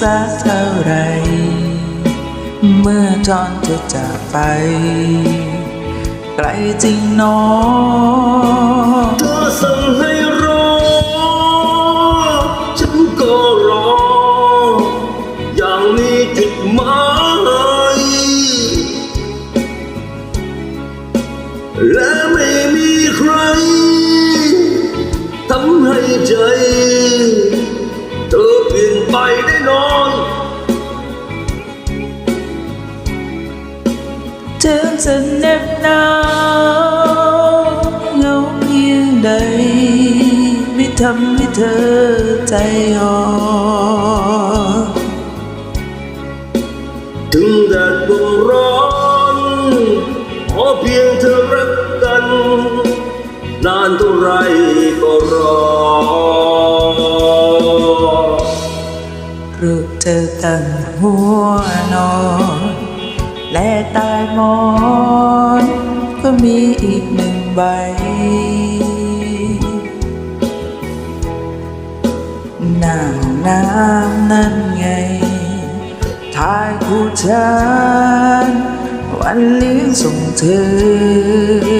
สักเท่าไร เมื่อตอนเธอจากไป ไกลจริงหนอ ไปได้นอนถึงจะเหน็บหนาวเหงาเพียงใด ไม่ทำให้เธอใจอ่อนถึงแดดลมร้อนขอเพียงเธอรักกัน นานเท่าไรก็รอ ธอตั้งหัวนอนและตายมอน ก็มีอีกหนึ่งใบ หนาห้องน้ำนั่นไง ทายผู้ชานวันเลี้ยงส่งเธอ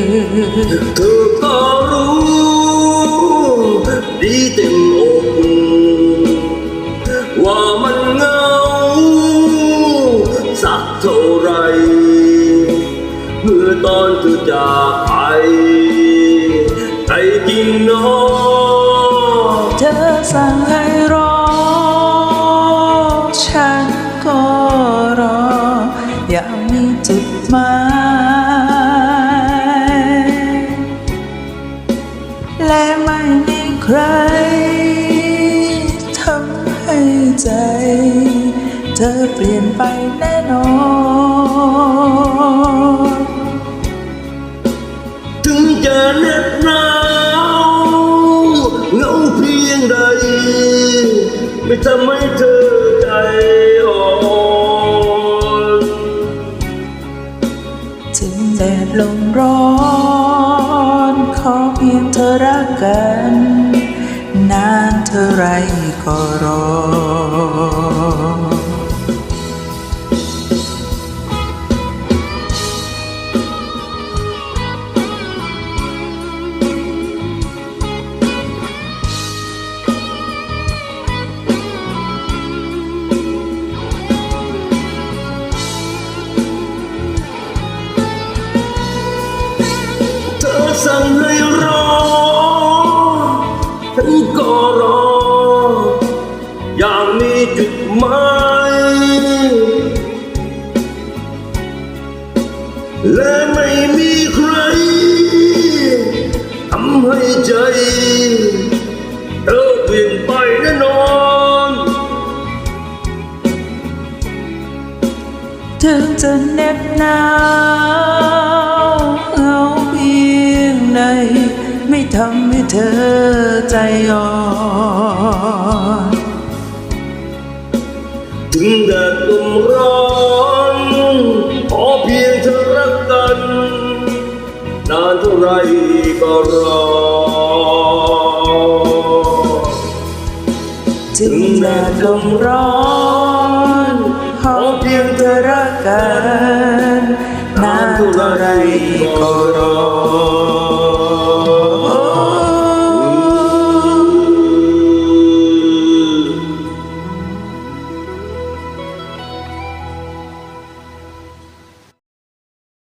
ตอนเธอจากไปใจจริงเน้อเธอสั่งให้รอ ฉันก็รอ อยากมีจุดหมายและไม่มีใครทำให้ใจ เธอเปลี่ยนไปแน่นอน จะเน็บหนาวเหงาเพียงใด ไม่ทำให้เธอใจอ่อนถึงแดดลมร้อน ขอเพียงเธอรักกัน นานเท่าไรก็รอ ก็รอ อย่างมีจุดหมายและไม่มีใครทำให้ใจเธอเปลี่ยนไปแน่นอน ถึงจะเหน็บหนาว เธอใจอ่อนถึงแดดลมร้อนขอเพียงเธอรักกัน นานเท่าไรก็รอ ถึงแดดลมร้อนขอเพียงเธอรักกัน นานเท่าไรก็รอ